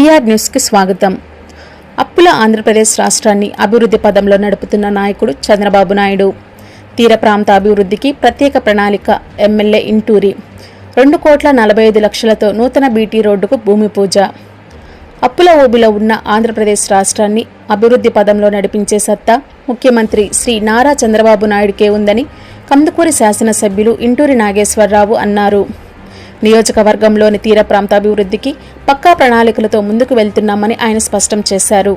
PR న్యూస్కి స్వాగతం. అప్పుల ఆంధ్రప్రదేశ్ రాష్ట్రాన్ని అభివృద్ధి పదంలో నడుపుతున్న నాయకుడు చంద్రబాబు నాయుడు. తీర ప్రాంత అభివృద్ధికి ప్రత్యేక ప్రణాళిక ఎమ్మెల్యే ఇంటూరి. రెండు కోట్ల నలభై ఐదు లక్షలతో నూతన బీటీ రోడ్డుకు భూమి పూజ. అప్పుల ఊబిలో ఉన్న ఆంధ్రప్రదేశ్ రాష్ట్రాన్ని అభివృద్ధి పదంలో నడిపించే సత్తా ముఖ్యమంత్రి శ్రీ నారా చంద్రబాబు నాయుడికే ఉందని కందుకూరి శాసనసభ్యులు ఇంటూరి నాగేశ్వరరావు అన్నారు. నియోజకవర్గంలోని తీర ప్రాంత అభివృద్ధికి పక్కా ప్రణాళికలతో ముందుకు వెళ్తున్నామని ఆయన స్పష్టం చేశారు.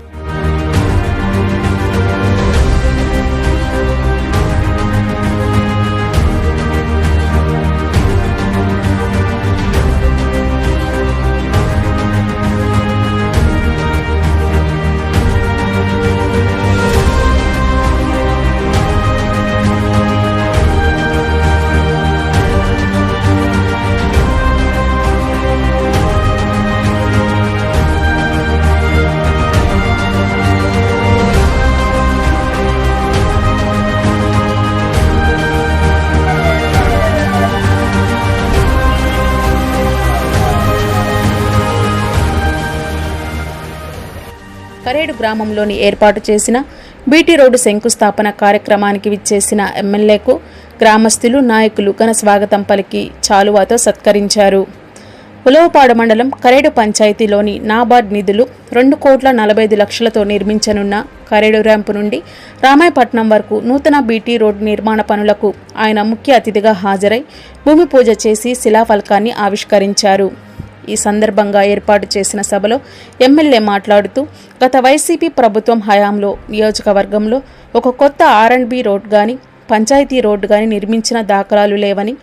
కరేడు గ్రామంలోని ఏర్పాటు చేసిన బీటీ రోడ్డు శంకుస్థాపన కార్యక్రమానికి విచ్చేసిన ఎమ్మెల్యేకు గ్రామస్తులు నాయకులు ఘన స్వాగతం పలికి చాలువాతో సత్కరించారు. ఉలవపాడు మండలం కరేడు పంచాయతీలోని నాబార్డ్ నిధులు రెండు కోట్ల నలభై ఐదు లక్షలతో నిర్మించనున్న కరేడు ర్యాంపు నుండి రామాయపట్నం వరకు నూతన బీటీ రోడ్డు నిర్మాణ పనులకు ఆయన ముఖ్య అతిథిగా హాజరై భూమి పూజ చేసి శిలాఫలకాన్ని ఆవిష్కరించారు. ఈ సందర్భంగా ఏర్పాటు చేసిన సభలో ఎమ్మెల్యే మాట్లాడుతూ గత వైసీపీ ప్రభుత్వం హయాంలో నియోజకవర్గంలో ఒక కొత్త ఆర్ అండ్ బి రోడ్ గాని పంచాయతీ రోడ్డు గాని నిర్మించిన దాఖలాలు లేవని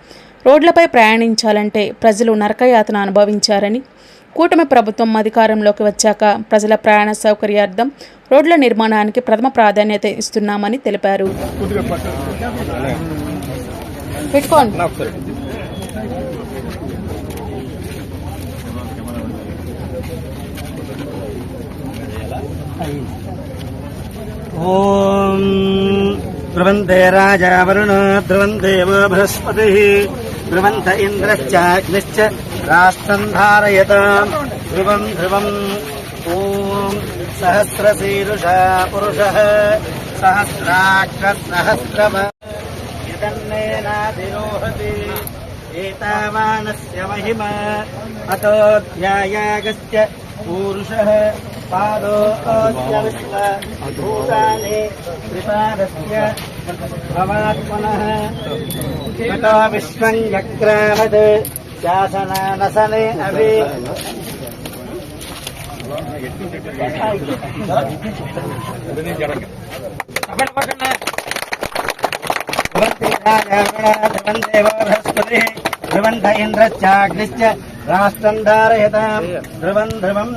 రోడ్లపై ప్రయాణించాలంటే ప్రజలు నరకయాతన అనుభవించారని కూటమి ప్రభుత్వం అధికారంలోకి వచ్చాక ప్రజల ప్రయాణ సౌకర్యార్థం రోడ్ల నిర్మాణానికి ప్రథమ ప్రాధాన్యత ఇస్తున్నామని తెలిపారు. పెట్టుకోండి ॐ ध्रुवन्ते राजा वरुण ध्रुवन्देव बृहस्पतिः ध्रुवन्त इन्द्रश्चाग्निश्च राष्ट्रम् धारयताम् ध्रुवम् ध्रुवम् ॐ सहस्रशीरुषा पुरुषः सहस्राक्षः सहस्रव यदन्नेनाधिरोहति एतावानस्य महिमा अतो ध्यायागस्य पूरुषः पादो अस्य विश्व भूतानि त्रिपादस्य भवात्मनः ततो विश्वम् जग्रामत् शासनानसने अभि भवन्ति राजागणा ध्रुवन्देव बृहस्पतिः ध्रुवन्त इन्द्रश्चाग्निश्च राष्ट्रम् धारयताम् ध्रुवम् ध्रुवम्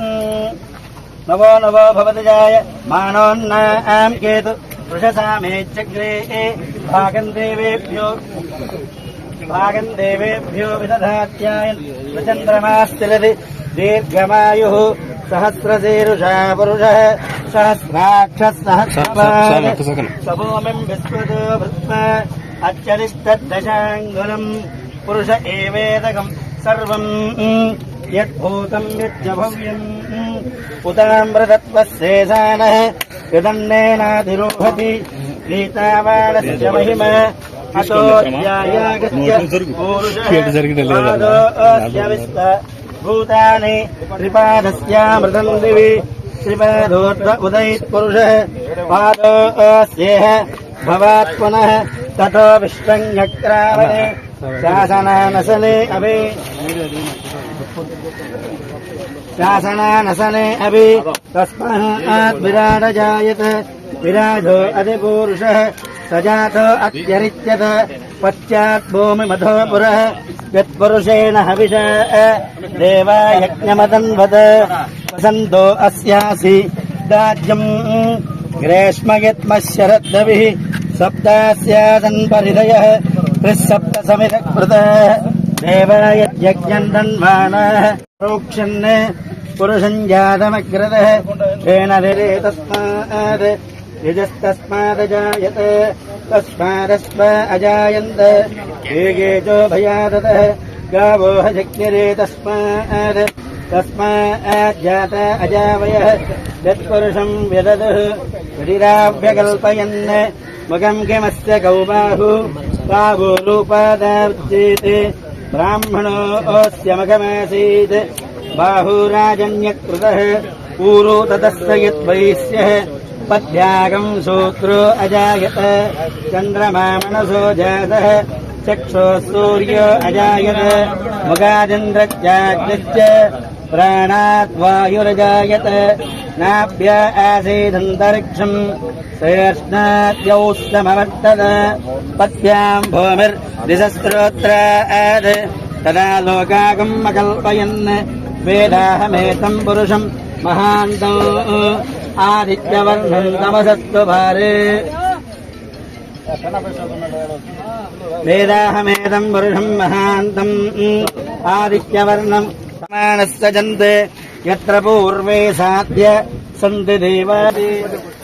नवो नवो भवतिजाय मानोन्नाम् केतु वृषसामेच्छग्रे भागम् देवेभ्यो भागम् देवेभ्यो विदधात्यायन् प्रचन्द्रमास्तिलति दीर्घमायुः सहस्रशीरुषा पुरुषः सहस्राक्षः सहस्रपाद सभूमिम् विस्मृतो भृत्वा अत्यरिष्टदशाङ्गुलम् पुरुष एवेदकम् सर्वम् यद्भूतम् यच्च भव्यम् उताम्रतत्त्वस्येषानः कृदन्नेनाधिरोहति गीतावाणस्य महिमा अतो ध्यायागस्य पूरुषः विश्व भूतानि त्रिपादस्यामृतम् दिवि त्रिपादोर्ध्व उदयित्पुरुषः पादोऽस्येह भवात्मनः ततो विश्वञ्जक्रामणे शासनानसने अभि शासनानसने अभि तस्मात् विराट जायत विराजो अधिपूरुषः सजातो अत्यरिच्यत पश्चात् भूमिमधो पुरः यत्पुरुषेण हविष देवा यज्ञमदन्वत् वसन्तो अस्यासि दाज्यम् ग्रेष्म यत्मशरद्भिः सप्तास्यासन् परिधयः त्रिसप्त समितकृतः देवाय यज्ञम् दन्वानः प्रोक्षन् पुरुषम् जातमग्रतः तेन निरे तस्मात्। यजस्तस्मादजायत तस्मादस्म अजायन्त। वेगेजो भयादतः। गावो हजज्ञरे तस्मात्। तस्माज्जात अजावयः। यत्पुरुषम् व्यददुः शरीराभ्यकल्पयन् मुखम् किमस्य कौबाहु बाहुरूपादार्जेते ब्राह्मणोऽस्य मुखमासीत् बाहुराजन्यकृतः पूरो ततस्य यद्वैश्यः पद्भ्यागम् सूत्रो अजायत चन्द्रमा मनसो जातः चक्षुः सूर्यो अजायत मुखादिन्द्रश्चाग्निश्च प्राणाद्वायुरजायत नाभ्य आसीदन्तरिक्षम् श्रेष्णाद्यौस्तमवर्तत पद्भ्याम् भूमिर्दिशस्त्रोत्राद् तदा लोकागम् अकल्पयन् वेदाहमेतम् पुरुषम् महान्तम् आदित्यवर्णम् तमसत्तु भारे वेदाहमेदम् पुरुषम् महान्तम् आदित्यवर्णम् समानस्य जन्ते यत्र पूर्वे साध्य सन्ति देवादि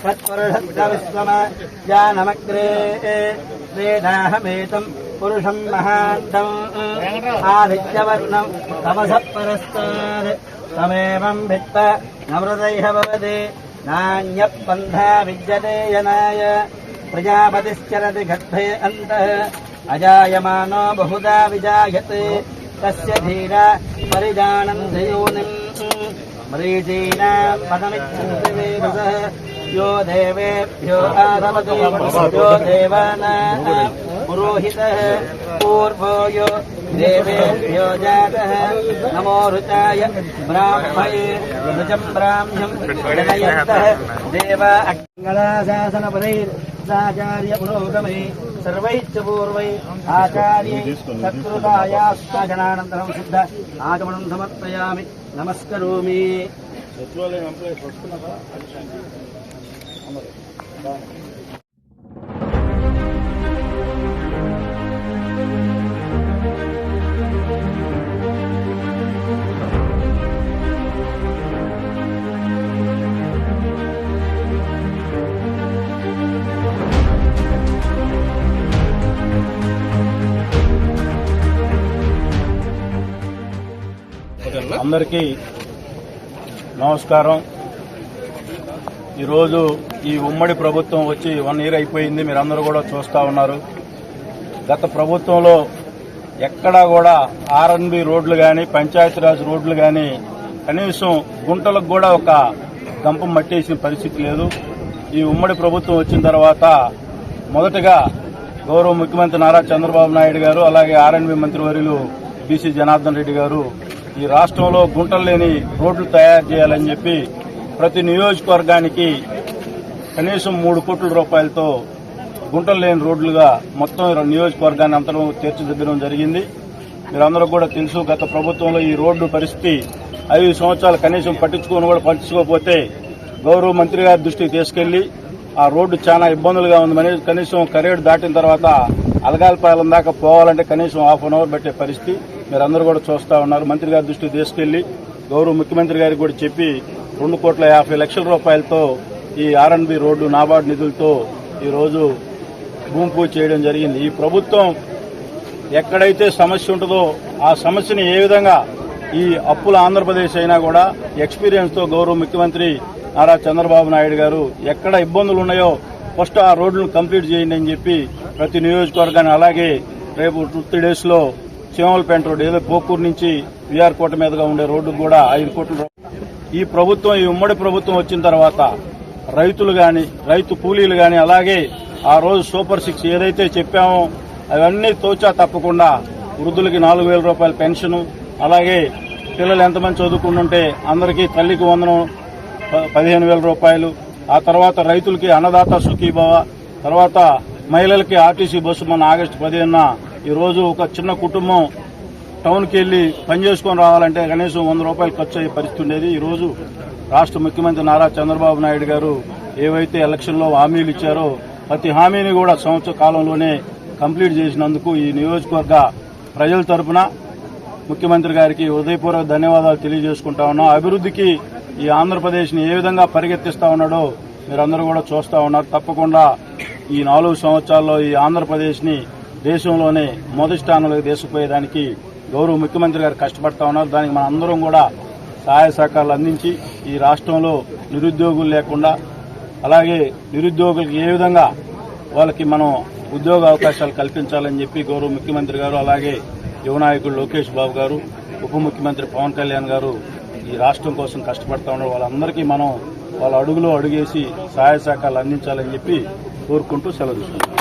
तत्पुरुषत्वविश्वम जानमग्रे वेदाहमेतम् पुरुषम् महान्तम् आदित्यवर्णम् तमसः परस्तात् तमेवम् भित्त नवृतैः भवति नान्यः पन्था विद्यते यनाय प्रजापतिश्चरति गर्भे अन्तः अजायमानो बहुधा विजायते तस्य धीरा परिजानन्ति योनिम् मरीचीनाम् पदमिच्छन्ति वेदसः यो देवेभ्यो आरवति यो देवानाम् पुरोहितः पूर्वो यो देवेभ्यो जातः। नमो ऋचाय ब्राह्मये ऋचम् ब्राह्म्यम् जनयन्तः देव अङ्गलाशासनपदैर्साचार्य सर्वैश्च पूर्वै आचार्यै सत्कृतायास्ताजनानन्तरम् शुद्ध आगमनम् समर्पयामि नमस्करोमि అందరికీ నమస్కారం. ఈరోజు ఈ ఉమ్మడి ప్రభుత్వం వచ్చి వన్ ఇయర్ అయిపోయింది మీరందరూ కూడా చూస్తూ ఉన్నారు. గత ప్రభుత్వంలో ఎక్కడా కూడా ఆర్ఎన్బి రోడ్లు కానీ పంచాయతీరాజ్ రోడ్లు కానీ కనీసం గుంటలకు కూడా ఒక గంపం మట్టేసిన పరిస్థితి లేదు. ఈ ఉమ్మడి ప్రభుత్వం వచ్చిన తర్వాత మొదటగా గౌరవ ముఖ్యమంత్రి నారా చంద్రబాబు నాయుడు గారు అలాగే ఆర్ఎన్బి మంత్రివర్యులు బీసీ జనార్దన్ రెడ్డి గారు ఈ రాష్ట్రంలో గుంటలు లేని రోడ్లు తయారు చేయాలని చెప్పి ప్రతి నియోజకవర్గానికి కనీసం మూడు కోట్ల రూపాయలతో గుంటలు లేని రోడ్లుగా మొత్తం ఈ నియోజకవర్గాన్ని అంతరం తీర్చిదిద్దడం జరిగింది. మీరందరూ కూడా తెలుసు గత ప్రభుత్వంలో ఈ రోడ్డు పరిస్థితి ఐదు సంవత్సరాలు కనీసం పట్టించుకొని కూడా పట్టించుకోకపోతే గౌరవ మంత్రి గారి దృష్టికి తీసుకెళ్ళి ఆ రోడ్డు చాలా ఇబ్బందులుగా ఉందని కనీసం కరేడు దాటిన తర్వాత అలగాలపాలెం దాకా పోవాలంటే కనీసం హాఫ్ అన్ అవర్ పెట్టే పరిస్థితి. మీరందరూ కూడా చూస్తూ ఉన్నారు. మంత్రి గారి దృష్టికి తీసుకెళ్ళి గౌరవ ముఖ్యమంత్రి గారికి కూడా చెప్పి రెండు కోట్ల యాభై లక్షల రూపాయలతో ఈ ఆర్ఎన్బి రోడ్డు నాబార్డు నిధులతో ఈరోజు భూమి పూజ చేయడం జరిగింది. ఈ ప్రభుత్వం ఎక్కడైతే సమస్య ఉంటుందో ఆ సమస్యని ఏ విధంగా ఈ అప్పుల ఆంధ్రప్రదేశ్ అయినా కూడా ఎక్స్పీరియన్స్తో గౌరవ ముఖ్యమంత్రి నారా చంద్రబాబు నాయుడు గారు ఎక్కడ ఇబ్బందులు ఉన్నాయో ఫస్ట్ ఆ రోడ్లను కంప్లీట్ చేయండి అని చెప్పి ప్రతి నియోజకవర్గాన్ని అలాగే రేపు టూ త్రీ డేస్లో చీమలపేంట రోడ్డు ఏదో పోకూరు నుంచి విఆర్ కోట మీదుగా ఉండే రోడ్డు కూడా ఐదు కోట్ల ఈ ప్రభుత్వం ఈ ఉమ్మడి ప్రభుత్వం వచ్చిన తర్వాత రైతులు కానీ రైతు కూలీలు కానీ అలాగే ఆ రోజు సూపర్ సిక్స్ ఏదైతే చెప్పామో అవన్నీ తోచా తప్పకుండా వృద్ధులకి నాలుగు వేల రూపాయల పెన్షన్ అలాగే పిల్లలు ఎంతమంది చదువుకుంటుంటే అందరికీ తల్లికి వందనం ప- పదిహేను వేల రూపాయలు ఆ తర్వాత రైతులకి అన్నదాత సుఖీభవ తర్వాత మహిళలకి ఆర్టీసీ బస్సు మన ఆగస్టు పదిహేనున ఈరోజు ఒక చిన్న కుటుంబం టౌన్కి వెళ్ళి పని చేసుకొని రావాలంటే కనీసం వంద రూపాయలు ఖర్చు అయ్యే పరిస్థితి ఉండేది. ఈరోజు రాష్ట్ర ముఖ్యమంత్రి నారా చంద్రబాబు నాయుడు గారు ఏవైతే ఎలక్షన్లో హామీలు ఇచ్చారో ప్రతి హామీని కూడా సంవత్సర కాలంలోనే కంప్లీట్ చేసినందుకు ఈ నియోజకవర్గ ప్రజల తరపున ముఖ్యమంత్రి గారికి హృదయపూర్వక ధన్యవాదాలు తెలియజేసుకుంటా ఉన్నాం. అభివృద్ధికి ఈ ఆంధ్రప్రదేశ్ని ఏ విధంగా పరిగెత్తిస్తా ఉన్నాడో మీరందరూ కూడా చూస్తా ఉన్నారు. తప్పకుండా ఈ నాలుగు సంవత్సరాల్లో ఈ ఆంధ్రప్రదేశ్ని దేశంలోనే మొదటి స్థానంలోకి తీసుకుపోయేదానికి గౌరవ ముఖ్యమంత్రి గారు కష్టపడతా ఉన్నారు. దానికి మన అందరం కూడా సహాయ సహకారాలు అందించి ఈ రాష్ట్రంలో నిరుద్యోగులు లేకుండా అలాగే నిరుద్యోగులకు ఏ విధంగా వాళ్ళకి మనం ఉద్యోగ అవకాశాలు కల్పించాలని చెప్పి గౌరవ ముఖ్యమంత్రి గారు అలాగే యువనాయకుడు లోకేష్ బాబు గారు ఉప ముఖ్యమంత్రి పవన్ కళ్యాణ్ గారు ఈ రాష్ట్రం కోసం కష్టపడతా ఉన్నారు. వాళ్ళందరికీ మనం వాళ్ళ అడుగులో అడుగేసి సహాయ సహకారాలు అందించాలని చెప్పి కోరుకుంటూ సెలవు తీసుకుంటాం